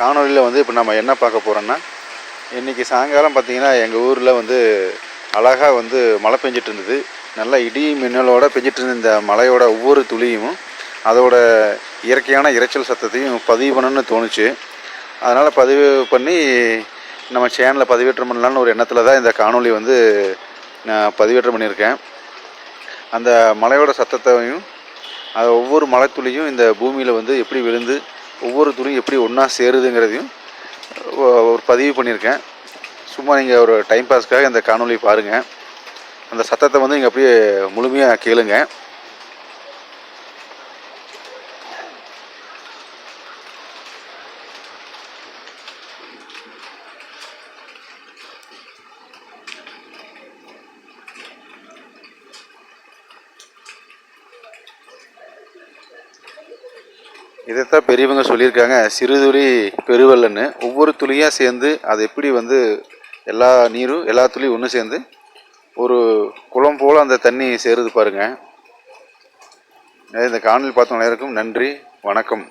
காணொலியில் வந்து இப்போ நம்ம என்ன பார்க்க போகிறோன்னா இன்றைக்கி சாயங்காலம் பார்த்திங்கன்னா எங்கள் ஊரில் வந்து அழகாக வந்து மழை பெஞ்சிட்டு இருந்தது. நல்லா இடி மின்னலோடு பெஞ்சிட்டு இருந்த இந்த மலையோட ஒவ்வொரு துளியும் அதோட இயற்கையான இரைச்சல் சத்தத்தையும் பதிவு பண்ணணும்னு தோணுச்சு. அதனால் பதிவு பண்ணி நம்ம சேனலில் பதிவேற்றம் பண்ணலான்னு ஒரு எண்ணத்தில் தான் இந்த காணொலி வந்து நான் பதிவேற்றம் பண்ணியிருக்கேன். அந்த மலையோட சத்தத்தையும் அது ஒவ்வொரு மலைத்துளியும் இந்த பூமியில் வந்து எப்படி விழுந்து ஒவ்வொரு துணியும் எப்படி ஒன்றா சேருதுங்கிறதையும் ஒரு பதிவு பண்ணியிருக்கேன். சும்மா நீங்கள் ஒரு டைம் பாஸ்க்காக இந்த காணொலி பாருங்கள் அந்த சத்தத்தை வந்து நீங்கள் அப்படியே முழுமையாக கேளுங்கள் இதைத்தான் பெரியவங்க சொல்லியிருக்காங்க. சிறுதுளி பெருவெள்ளன்னு. ஒவ்வொரு துளியாக சேர்ந்து அது எப்படி வந்து எல்லா நீரும் எல்லா துளியும் ஒன்று சேர்ந்து ஒரு குளம் போல் அந்த தண்ணி சேருது பாருங்கள் இந்த காணொலி பார்த்தவங்க எல்லாருக்கும் நன்றி வணக்கம்.